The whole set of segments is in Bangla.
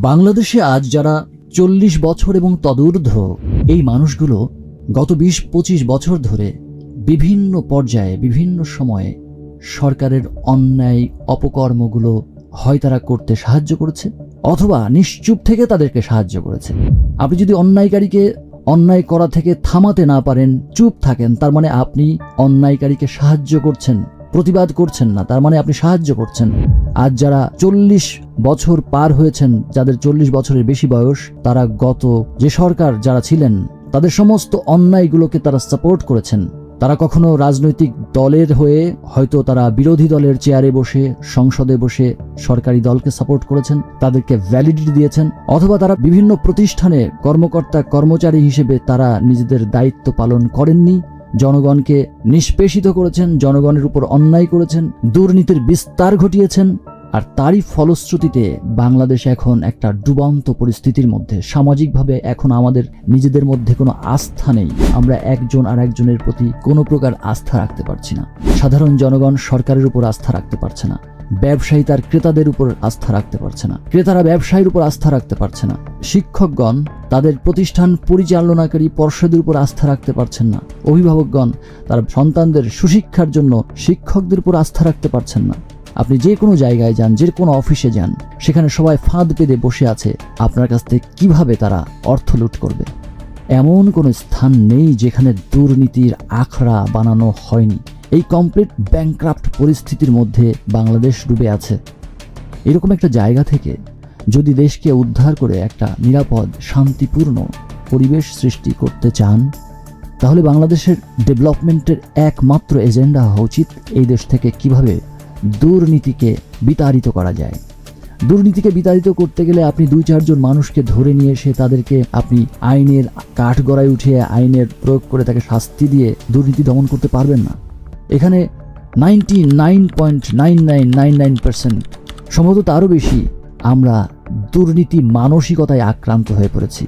বাংলাদেশে আজ যারা চল্লিশ বছর এবং তদূর্ধ্ব এই মানুষগুলো গত বিশ পঁচিশ বছর ধরে বিভিন্ন পর্যায়ে, বিভিন্ন সময়ে সরকারের অন্যায় অপকর্মগুলো হয় তারা করতে সাহায্য করেছে অথবা নিশ্চুপ থেকে তাদেরকে সাহায্য করেছে। আপনি যদি অন্যায়কারীকে অন্যায় করা থেকে থামাতে না পারেন, চুপ থাকেন, তার মানে আপনি অন্যায়কারীকে সাহায্য করছেন প্রতিবাদ করছেন না, তার মানে আপনি সাহায্য করছেন। আজ যারা চল্লিশ বছর পার হয়েছেন, যাদের চল্লিশ বছরের বেশি বয়স, তারা গত যে সরকার যারা ছিলেন, তাদের সমস্ত অন্যায়গুলোকে তারা সাপোর্ট করেছেন। তারা কখনো রাজনৈতিক দলের হয়ে হয়তো তারা বিরোধী দলের চেয়ারে বসে, সংসদে বসে সরকারি দলকে সাপোর্ট করেছেন, তাদেরকে ভ্যালিডিটি দিয়েছেন, অথবা তারা বিভিন্ন প্রতিষ্ঠানে কর্মকর্তা কর্মচারী হিসেবে তারা নিজেদের দায়িত্ব পালন করেননি। জনগণকে নিষ্পেষিত করেছেন, জনগণের উপর অন্যায় করেছেন, দুর্নীতির বিস্তার ঘটিয়েছেন, আর তারই ফলশ্রুতিতে বাংলাদেশ এখন একটা ডুবন্ত পরিস্থিতির মধ্যে। সামাজিকভাবে এখন আমাদের নিজেদের মধ্যে কোনো আস্থা নেই। আমরা একজন আর একজনের প্রতি কোনো প্রকার আস্থা রাখতে পারছি না। সাধারণ জনগণ সরকারের উপর আস্থা রাখতে পারছে না। ব্যবসায়ী তার ক্রেতাদের উপর আস্থা রাখতে পারছে না। ক্রেতারা ব্যবসায়ীর উপর আস্থা রাখতে পারছে না। শিক্ষকগণ তাদের প্রতিষ্ঠান পরিচালনাকারী পর্ষদের উপর আস্থা রাখতে পারছেন না। অভিভাবকগণ তার সন্তানদের সুশিক্ষার জন্য শিক্ষকদের উপর আস্থা রাখতে পারছেন না। আপনি যে কোনো জায়গায় যান, যে কোনো অফিসে যান, সেখানে সবাই ফাঁদ পেতে বসে আছে। আপনার কাছ থেকে কীভাবে তারা অর্থ লুট করবে? এমন কোনো স্থান নেই যেখানে দুর্নীতির আখড়া বানানো হয়নি। এই কমপ্লিট ব্যাংক্রাফট পরিস্থিতির মধ্যে বাংলাদেশ ডুবে আছে। এরকম একটা জায়গা থেকে যদি দেশকে উদ্ধার করে একটা নিরাপদ, শান্তিপূর্ণ পরিবেশ সৃষ্টি করতে চান, তাহলে বাংলাদেশের ডেভেলপমেন্টের একমাত্র এজেন্ডা হওয়া উচিত এই দেশ থেকে কীভাবে দুর্নীতিকে বিতাড়িত করা যায়। দুর্নীতিকে বিতাড়িত করতে গেলে আপনি দুই চারজন মানুষকে ধরে নিয়ে এসে তাদেরকে আপনি আইনের কাঠগড়ায় উঠিয়ে আইনের প্রয়োগ করে তাকে শাস্তি দিয়ে দুর্নীতি দমন করতে পারবেন না। এখানে ninety nine point nine nine nine nine percent, সম্ভবত আরও বেশি, আমরা দুর্নীতি মানসিকতায় আক্রান্ত হয়ে পড়েছি।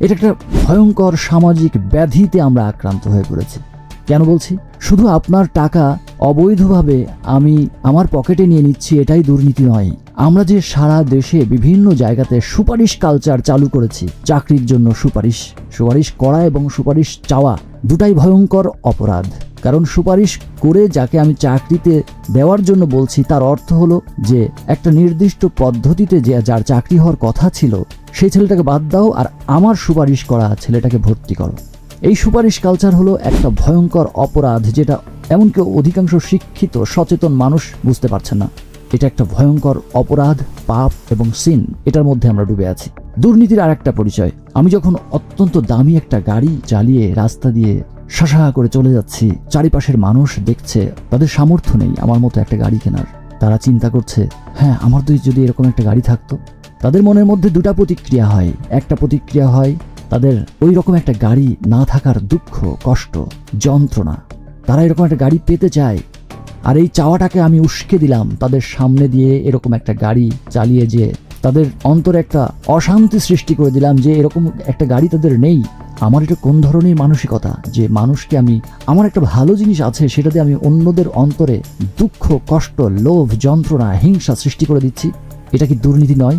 এটা একটা ভয়ঙ্কর সামাজিক ব্যাধিতে আমরা আক্রান্ত হয়ে পড়েছি। কেন বলছি? শুধু আপনার টাকা অবৈধভাবে আমি আমার পকেটে নিয়ে নিচ্ছি, এটাই দুর্নীতি নয়। আমরা যে সারা দেশে বিভিন্ন জায়গাতে সুপারিশ কালচার চালু করেছি, চাকরির জন্য সুপারিশ সুপারিশ করা এবং সুপারিশ চাওয়া, দুটাই ভয়ঙ্কর অপরাধ। কারণ সুপারিশ করে যাকে আমি চাকরিতে দেওয়ার জন্য বলছি, তার অর্থ হলো যে একটা নির্দিষ্ট পদ্ধতিতে যে যার চাকরি হওয়ার কথা ছিল, সেই ছেলেটাকে বাদ দাও আর আমার সুপারিশ করা ছেলেটাকে ভর্তি করো। এই সুপারিশ কালচার হলো একটা ভয়ঙ্কর অপরাধ যেটা এমনকি অধিকাংশ শিক্ষিত, সচেতন মানুষ বুঝতে পারছে না। এটা একটা ভয়ঙ্কর অপরাধ, পাপ এবং সিন, এটার মধ্যে আমরা ডুবে আছি। দুর্নীতির আর একটা পরিচয়, আমি যখন অত্যন্ত দামি একটা গাড়ি চালিয়ে রাস্তা দিয়ে শাসা করে চলে যাচ্ছি। চারিপাশের মানুষ দেখছে, তাদের সামর্থ্য নেই আমার মতো একটা গাড়ি কেনার। তারা চিন্তা করছে হ্যাঁ আমার তো যদি এরকম একটা গাড়ি থাকতো? তাদের মনের মধ্যে দুটা প্রতিক্রিয়া হয়। একটা প্রতিক্রিয়া হয়, তাদের ওই রকম একটা গাড়ি না থাকার দুঃখ, কষ্ট, যন্ত্রণা। তারা এরকম একটা গাড়ি পেতে চায়। আর এই চাওয়াটাকে আমি উস্কে দিলাম তাদের সামনে দিয়ে এরকম একটা গাড়ি চালিয়ে যে তাদের অন্তরে একটা অশান্তি সৃষ্টি করে দিলাম যে এরকম একটা গাড়ি তাদের নেই। আমার এটা কোন ধরনের মানসিকতা? যে মানুষকে আমি, আমার একটা ভালো জিনিস আছে, সেটাতে আমি অন্যদের অন্তরে দুঃখ, কষ্ট, লোভ, যন্ত্রণা, হিংসা সৃষ্টি করে দিচ্ছি। এটা কি দুর্নীতি নয়?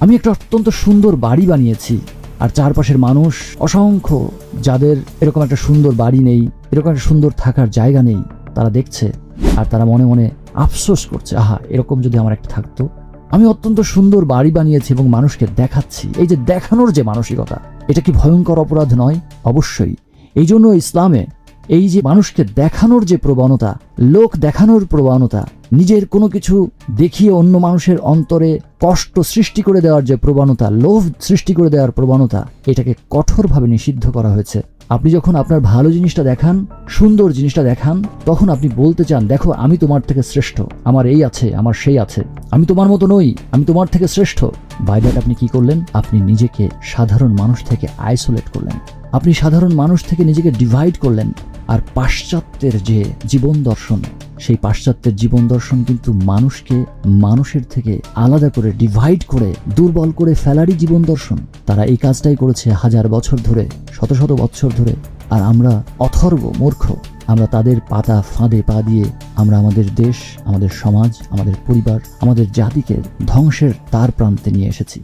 আমি একটা অত্যন্ত সুন্দর বাড়ি বানিয়েছি, আর চারপাশের মানুষ অসংখ্য, যাদের এরকম একটা সুন্দর বাড়ি নেই, এরকম একটা সুন্দর থাকার জায়গা নেই, তারা দেখছে, আর তারা মনে মনে আফসোস করছে, আহা, এরকম যদি আমার একটা থাকতো। আমি অত্যন্ত সুন্দর বাড়ি বানিয়েছি এবং মানুষকে দেখাচ্ছি। এই যে দেখানোর যে মানসিকতা, এটা কি ভয়ঙ্কর অপরাধ নয়? অবশ্যই। এই জন্য ইসলামে এই যে মানুষকে দেখানোর যে প্রবণতা, লোক দেখানোর প্রবণতা, নিজের কোনো কিছু দেখিয়ে অন্য মানুষের অন্তরে কষ্ট সৃষ্টি করে দেওয়ার যে প্রবণতা, লোভ সৃষ্টি করে দেওয়ার প্রবণতা, এটাকে কঠোরভাবে নিষিদ্ধ করা হয়েছে। আপনি যখন আপনার ভালো জিনিসটা দেখান, সুন্দর জিনিসটা দেখান, তখন আপনি বলতে চান, দেখো, আমি তোমার থেকে শ্রেষ্ঠ। আমার এই আছে, আমার সেই আছে। আমি তোমার মতো নই, আমি তোমার থেকে শ্রেষ্ঠ। বাই দ্যাট আপনি কি করলেন? আপনি নিজেকে সাধারণ মানুষ থেকে আইসোলেট করলেন। আপনি সাধারণ মানুষ থেকে নিজেকে ডিভাইড করলেন। আর পাশ্চাত্যের যে জীবন দর্শন, সেই পাশ্চাত্যের জীবন দর্শন কিন্তু মানুষকে মানুষের থেকে আলাদা করে ডিভাইড করে, দুর্বল করে ফেলারই জীবন দর্শন। তারা এই কাজটাই করেছে হাজার বছর ধরে, শত শত বছর ধরে। আর আমরা অথর্ব, মূর্খ, আমরা তাদের পাতা ফাঁদে পা দিয়ে আমরা আমাদের দেশ, আমাদের সমাজ, আমাদের পরিবার, আমাদের জাতিকে ধ্বংসের তার প্রান্তে নিয়ে এসেছি।